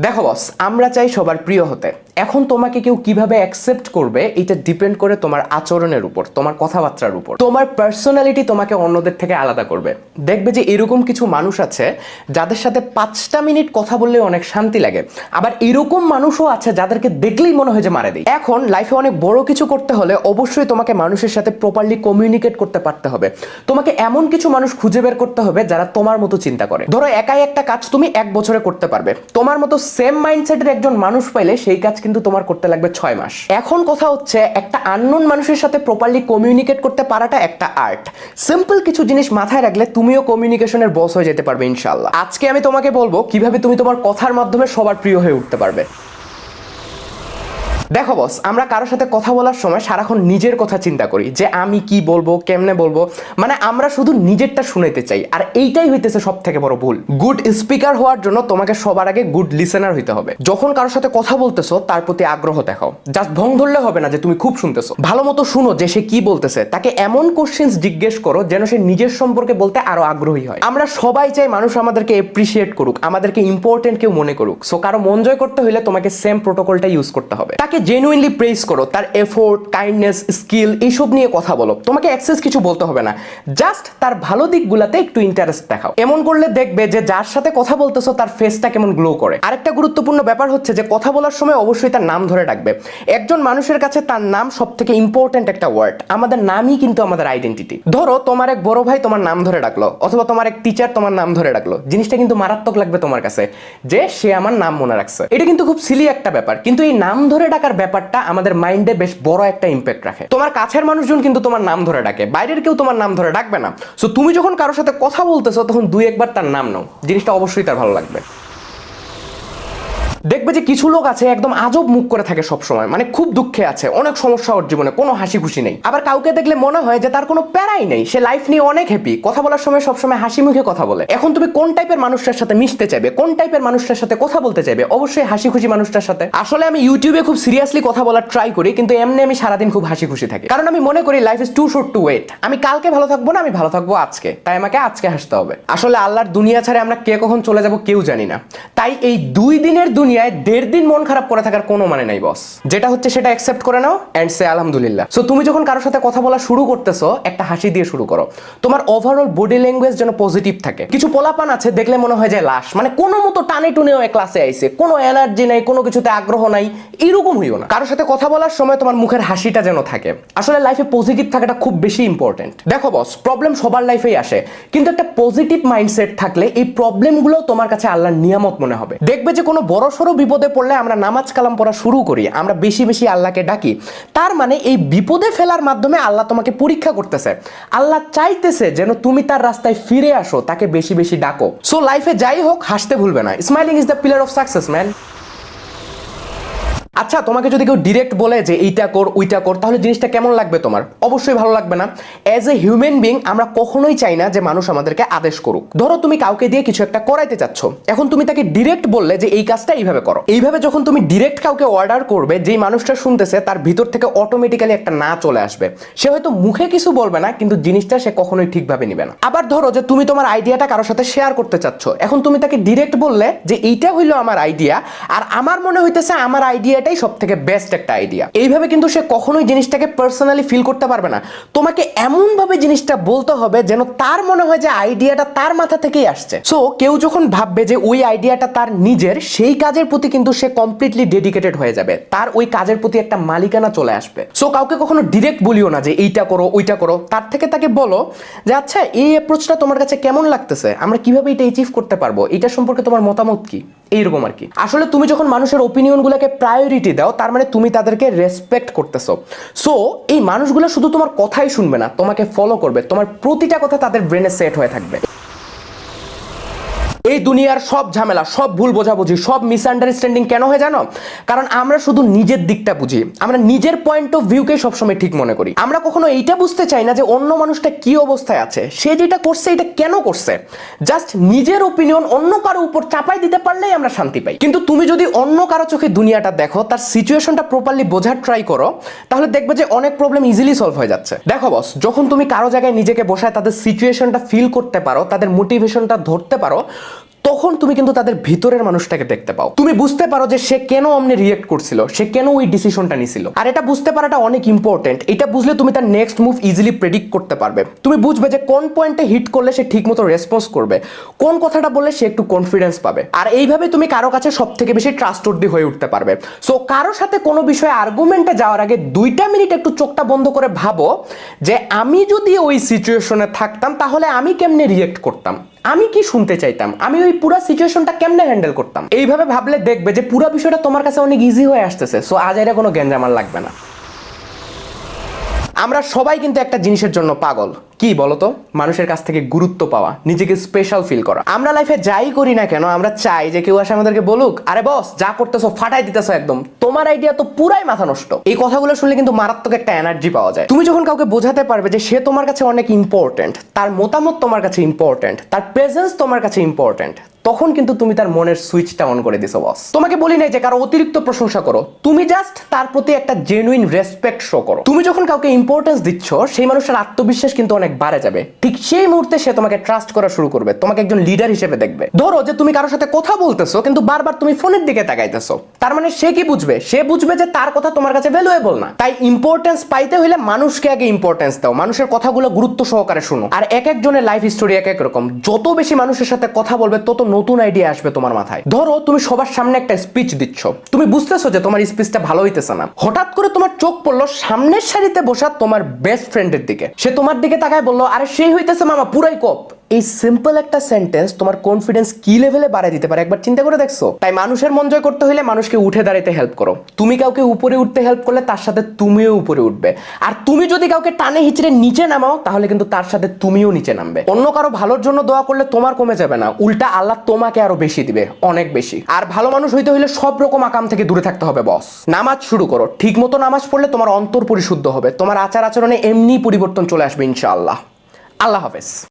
দেখো বস আমরা চাই সবার প্রিয় হতে। এখন তোমাকে কেউ কীভাবে অ্যাকসেপ্ট করবে, এটা ডিপেন্ড করে তোমার আচরণের উপর, তোমার কথাবার্তার উপর। তোমার পার্সোনালিটি তোমাকে অন্যদের থেকে আলাদা করবে। দেখবে যে এরকম কিছু মানুষ আছে, যাদের সাথে পাঁচটা মিনিট কথা বললে অনেক শান্তি লাগে। আবার এরকম মানুষও আছে যাদেরকে দেখলেই মনে হয় যে মারে দেয়। এখন লাইফে অনেক বড় কিছু করতে হলে অবশ্যই তোমাকে মানুষের সাথে প্রপারলি কমিউনিকেট করতে পারতে হবে। তোমাকে এমন কিছু মানুষ খুঁজে বের করতে হবে যারা তোমার মতো চিন্তা করে। ধরো একাই একটা কাজ তুমি এক বছরে করতে পারবে। তোমার মতো সেম মাইন্ডসেটের একজন মানুষ পাইলে সেই কাজ কিন্তু তোমার করতে লাগবে ছয় মাস। এখন কথা হচ্ছে, একটা আননোন মানুষের সাথে প্রপারলি কমিউনিকেট করতে পারাটা একটা আর্ট সিম্পল কিছু জিনিস মাথায় রাখলে তুমিও কমিউনিকেশনের বস হয়ে যেতে পারবে ইনশাল্লাহ আজকে আমি তোমাকে বলব, কীভাবে তুমি তোমার কথার মাধ্যমে সবার প্রিয় হয়ে উঠতে পারবে। দেখো বস আমরা কারোর সাথে কথা বলার সময় সারাক্ষণ নিজের কথা চিন্তা করি যে আমি কি বলব, কেমনে বলব। মানে আমরা শুধু নিজেরটা শুনাইতে চাই। আর এইটাই হইতেছে সব থেকে বড় ভুল। গুড স্পিকার হওয়ার জন্য তোমাকে সবার আগে গুড লিসেনার হইতে হবে। যখন কারোর সাথে কথা বলতেছো, তার প্রতি আগ্রহ দেখাও। জাস্ট ভং ধরলে হবে না যে তুমি খুব শুনতেছো। ভালো মতো শুনো যে সে কি বলতেছে। তাকে এমন কোশ্চেন্স জিজ্ঞেস করো যেন সে নিজের সম্পর্কে বলতে আরও আগ্রহী হয়। আমরা সবাই চাই মানুষ আমাদেরকে এপ্রিসিয়েট করুক, আমাদেরকে ইম্পর্টেন্ট কেউ মনে করুক। সো কারও মন জয় করতে হলে তোমাকে সেম প্রোটোকলটা ইউজ করতে হবে। তাকে জেনুইনলি প্রেস করো, তার এফোর্ট কাইন্ডনেস স্কিল এইসব নিয়ে কথা বলো। তোমাকে অ্যাক্সেস কিছু বলতে হবে না। জাস্ট তার ভালো দিকগুলাতে একটু ইন্টারেস্ট দেখাও। এমন করলে দেখবে যে যার সাথে কথা বলতেছো, তার ফেসটা কেমন গ্লো করে। আরেকটা গুরুত্বপূর্ণ ব্যাপার হচ্ছে যে কথা বলার সময় অবশ্যই তার নাম ধরে ডাকবে একজন মানুষের কাছে তার নাম সব থেকে ইম্পর্টেন্ট একটা ওয়ার্ড আমাদের নামই কিন্তু আমাদের আইডেন্টিটি ধরো, তোমার এক বড় ভাই তোমার নাম ধরে ডাকলো অথবা তোমার এক টিচার তোমার নাম ধরে ডাকলো জিনিসটা কিন্তু মারাত্মক লাগবে তোমার কাছে, যে সে আমার নাম মনে রাখছে। এটা কিন্তু খুব সিলি একটা ব্যাপার, কিন্তু এই নাম ধরে ডাকার ব্যাপারটা আমাদের মাইন্ডে বেশ বড় একটা ইম্প্যাক্ট রাখে। তোমার কাছের মানুষজন কিন্তু তোমার নাম ধরে ডাকে, বাইরের কেউ তোমার নাম ধরে ডাকবে না। সো তুমি যখন কারোর সাথে কথা বলতেছো, তখন দুই একবার তার নাম নাও। জিনিসটা অবশ্যই তার ভালো লাগবে। দেখবে যে কিছু লোক আছে একদম আজব মুখ করে থাকে সব সময় মানে খুব দুঃখে আছে। অনেক সমস্যা ওর জীবনে, কোনো হাসি খুশি নেই। আবার কাউকে দেখলে মনে হয় যে তার কোনো প্যারাই নেই। সে লাইফ নিয়ে অনেক হ্যাপি কথা বলার সময় সবসময় হাসি মুখে কথা বলে। এখন তুমি কোন টাইপের মানুষটার সাথে মিশতে চাইবে? কোন টাইপের মানুষটার সাথে কথা বলতে চাইবে? অবশ্যই হাসি খুশি মানুষটার সাথে। আসলে আমি ইউটিউবে খুব সিরিয়াসলি কথা বলার ট্রাই করি, কিন্তু এমনি আমি সারাদিন খুব হাসি খুশি থাকি। কারণ আমি মনে করি life is too short to wait আমি কালকে ভালো থাকব না, আমি ভালো থাকব আজকে। তাই আমাকে আজকে হাসতে হবে। আসলে আল্লাহর দুনিয়া ছাড়ে আমরা কে কখন চলে যাব কেউ জানি না। তাই এই দুই দিনের দুনিয়ায় দেড় দিন মন খারাপ করে থাকার কোনো মানে নাই বস যেটা হচ্ছে সেটা অ্যাকসেপ্ট করে নাও অ্যান্ড সে আলহামদুলিল্লাহ। সো তুমি যখন কারোর সাথে কথা বলা শুরু করতেছো, একটা হাসি দিয়ে শুরু করো। তোমার ওভারঅল বডি ল্যাঙ্গুয়েজ যেন পজিটিভ থাকে। কিছু পোলাপান আছে, দেখলে মনে হয় যে লাশ। মানে কোনো মতো টানে টুনেও ক্লাসে আইছে। কোনো এনার্জি নাই, কোনো কিছুতে আগ্রহ নাই, এরকম হইও না। কারোর সাথে কথা বলার সময় তোমার মুখের হাসিটা যেন থাকে। আসলে লাইফে পজিটিভ থাকাটা খুব বেশি ইম্পর্টেন্ট দেখো বস প্রবলেম সবার লাইফেই আসে। কিন্তু একটা পজিটিভ মাইন্ডসেট থাকলে এই প্রবলেমগুলো তোমার কাছে আল্লাহর নিয়ামত মনে হবে। দেখবে যে কোনো বড় সড়ো বিপদে পড়লে আমরা নামাজ কালাম পড়া শুরু করি, আমরা বেশি বেশি আল্লাহকে ডাকি। তার মানে এই বিপদে ফেলার মাধ্যমে আল্লাহ তোমাকে পরীক্ষা করতেছে। আল্লাহ চাইতেছে যেন তুমি তার রাস্তায় ফিরে আসো, তাকে বেশি বেশি ডাকো। সো লাইফে যাই হোক, হাসতে ভুলবে না। Smiling is the pillar of success man আচ্ছা তোমাকে যদি কেউ ডিরেক্ট বলে যে এইটা কর, ওইটা কর, তাহলে জিনিসটা কেমন লাগবে তোমার? অবশ্যই ভালো লাগবে না। অ্যাজ এ হিউম্যান বিং আমরা কখনোই চাই না যে মানুষ আমাদেরকে আদেশ করুক। ধরো, তুমি কাউকে দিয়ে কিছু একটা করাইতে চাচ্ছ। এখন তুমি তাকে ডিরেক্ট বললে যে এই কাজটা এইভাবে করো। এইভাবে যখন তুমি ডিরেক্ট কাউকে অর্ডার করবে, যেই মানুষটা শুনতেছে, তার ভিতর থেকে অটোমেটিক্যালি একটা না চলে আসবে। সে হয়তো মুখে কিছু বলবে না, কিন্তু জিনিসটা সে কখনোই ঠিকভাবে নিবে না। আবার ধরো যে তুমি তোমার আইডিয়াটা কারোর সাথে শেয়ার করতে চাচ্ছ। এখন তুমি তাকে ডিরেক্ট বললে যে এইটা হইল আমার আইডিয়া আর আমার মনে হইতেছে আমার আইডিয়াটাই সব থেকে বেস্ট একটা আইডিয়া এইভাবে কিন্তু সে কখনোই জিনিসটাকে পার্সোনালি ফিল করতে পারবে না। তোমাকে এমন ভাবে জিনিসটা বলতে হবে যেন তার মনে হয় যে আইডিয়াটা তার মাথা থেকেই আসছে। সো কেউ যখন ভাববে যে ওই আইডিয়াটা তার নিজের, সেই কাজের প্রতি কিন্তু সে কমপ্লিটলি ডেডিকেটেড হয়ে যাবে। তার ওই কাজের প্রতি একটা মালিকানা চলে আসবে। সো কাউকে কখনো ডিরেক্ট বলিও না যে এইটা করো, ওইটা করো। তার থেকে তাকে বলো যে আচ্ছা এই অ্যাপ্রোচটা তোমার কাছে কেমন লাগতেছে? আমরা কীভাবে এটা অ্যাচিভ করতে পারব? এটা সম্পর্কে তোমার মতামত কি? এইরকম আর কি। আসলে তুমি যখন মানুষের ওপিনিয়নগুলোকে প্রায়োরিটি দাও, তার মানে তুমি তাদেরকে রেসপেক্ট করতেছো। সো এই মানুষগুলো শুধু তোমার কথাই শুনবে না, তোমাকে ফলো করবে, তোমার প্রতিটা কথা তাদের ব্রেনে সেট হয়ে থাকবে। এই দুনিয়ার সব ঝামেলা, সব ভুল বোঝাবুঝি, সব মিসআন্ডারস্ট্যান্ডিং কেন হয় জানো? কারণ আমরা শুধু নিজের দিকটা বুঝি। আমরা নিজের পয়েন্ট অফ ভিউকে সবসময় ঠিক মনে করি। আমরা কখনো এইটা বুঝতে চাই না যে অন্য মানুষটা কি অবস্থায় আছে। সে যেটা করছে, এটা কেন করছে? জাস্ট নিজের ওপিনিয়ন অন্য কারও উপর চাপাই দিতে পারলেই আমরা শান্তি পাই। কিন্তু তুমি যদি অন্য কারও চোখে দুনিয়াটা দেখো, তার সিচুয়েশনটা প্রপারলি বোঝার ট্রাই করো, তাহলে দেখবে যে অনেক প্রবলেম ইজিলি সলভ হয়ে যাচ্ছে। দেখো বস যখন তুমি কারও জায়গায় নিজেকে বসায়, তাদের সিচুয়েশনটা ফিল করতে পারো, তাদের মোটিভেশনটা ধরতে পারো todo তখন তুমি কিন্তু তাদের ভিতরের মানুষটাকে দেখতে পাও। তুমি বুঝতে পারো যে সে কেন অমনি রিয়েক্ট করছিল, সে কেন ওই ডিসিশনটা নিছিল। আর এটা বুঝতে পারাটা অনেক ইম্পর্টেন্ট এটা বুঝলে তুমি তার নেক্সট মুভ ইজিলি প্রেডিক্ট করতে পারবে। তুমি বুঝবে যে কোন পয়েন্টে হিট করলে সে ঠিকমতো রেসপন্স করবে। কোন কথাটা বললে সে একটু কনফিডেন্স পাবে। আর এইভাবে তুমি কারও কাছে সব থেকে বেশি ট্রাস্টওয়ার্দি হয়ে উঠতে পারবে। সো কারোর সাথে কোনো বিষয়ে আর্গুমেন্টে যাওয়ার আগে দুইটা মিনিট একটু চোখটা বন্ধ করে ভাবো যে আমি যদি ওই সিচুয়েশনে থাকতাম, তাহলে আমি কেমনে রিয়েক্ট করতাম? আমি কি শুনতে চাইতাম? আমি ওই পুরো সিচুয়েশনটা কেমনে হ্যান্ডেল করতাম? এইভাবে ভাবলে দেখবে যে পুরো বিষয়টা তোমার কাছে অনেক ইজি হয়ে আসতেছে সো আজ এটা কোনো গেঞ্জামাল লাগবে না। আমরা সবাই কিন্তু একটা জিনিসের জন্য পাগল। কি বলতো? মানুষের কাছ থেকে গুরুত্ব পাওয়া, নিজেকে স্পেশাল ফিল করা। আমরা লাইফে যাই করি না কেন, আমরা চাই যে কেউ আসে আমাদেরকে বলুক, আরে বস যা করতেছো ফাটাই দিতেছো একদম। তোমার আইডিয়া তো পুরাই মাথা নষ্ট। এই কথাগুলো শুনলে কিন্তু মারাত্মক একটা এনার্জি পাওয়া যায়। তুমি যখন কাউকে বোঝাতে পারবে যে সে তোমার কাছে অনেক ইম্পর্টেন্ট তার মতামত তোমার কাছে ইম্পর্টেন্ট তার প্রেজেন্স তোমার কাছে ইম্পর্টেন্ট তখন কিন্তু তুমি তার মনের সুইচটা অন করে দিছো বস তোমাকে বলি নাই যে কারও অতিরিক্ত প্রশংসা করো। তুমি জাস্ট তার প্রতি একটা জেনুইন রেসপেক্ট শো করো। তুমি যখন কাউকে ইম্পর্টেন্স দিচ্ছ, সেই মানুষের আত্মবিশ্বাস কিন্তু অনেক বাড়ে যাবে। ঠিক সেই মুহূর্তে সে তোমাকে ট্রাস্ট করা শুরু করবে, তোমাকে একজন লিডার হিসেবে দেখবে। ধরো যে তুমি কারোর সাথে কথা বলতেছো, কিন্তু বারবার তুমি ফোনের দিকে তাকাইতেছো। তার মানে সে কি বুঝবে? সে বুঝবে যে তার কথা তোমার কাছে ভ্যালুয়েবল না। তাই ইম্পর্টেন্স পাইতে হলে মানুষকে আগে ইম্পর্টেন্স দাও। মানুষের কথাগুলো গুরুত্ব সহকারে শুনো। আর এক একজনের লাইফ স্টোরি এক এক রকম। যত বেশি মানুষের সাথে কথা বলবে, তত নতুন আইডিয়া আসবে তোমার মাথায়। ধরো তুমি সবার সামনে একটা স্পিচ দিচ্ছ। তুমি বুঝতেছো যে তোমার স্পিচটা ভালো হইতেছে না। হঠাৎ করে তোমার চোখ পড়ল সামনের সারিতে বসা তোমার বেস্ট ফ্রেন্ডের দিকে। সে তোমার দিকে তাকায় বলল আরে সেই হইতেছে মামা পুরাই কপ। এই সিম্পল একটা সেন্টেন্স তোমার কনফিডেন্স কি লেভেলে বাড়ায় দিতে পারে? একবার চিন্তা করে দেখছ? তাই মানুষের মন জয় করতে হলে মানুষকে উঠে দাঁড়াইতে হেল্প করো। তুমি কাউকে উপরে উঠতে হেল্প করলে তার সাথে তুমিও উপরে উঠবে। আর তুমি যদি কাউকে টানে হিচড়ে নিচে নামাও, তাহলে কিন্তু তার সাথে তুমিও নিচে নামবে। অন্য কারও ভালোর জন্য দোয়া করলে তোমার কমে যাবে না। উল্টা আল্লাহ তোমাকে আরও বেশি দিবে, অনেক বেশি। আর ভালো মানুষ হইতে হলে সব রকম আকাম থেকে দূরে থাকতে হবে বস নামাজ শুরু করো। ঠিক মতো নামাজ পড়লে তোমার অন্তর পরিশুদ্ধ হবে। তোমার আচার আচরণে এমনি পরিবর্তন চলে আসবে, ইনশাআল্লাহ। আল্লাহ হাফেজ।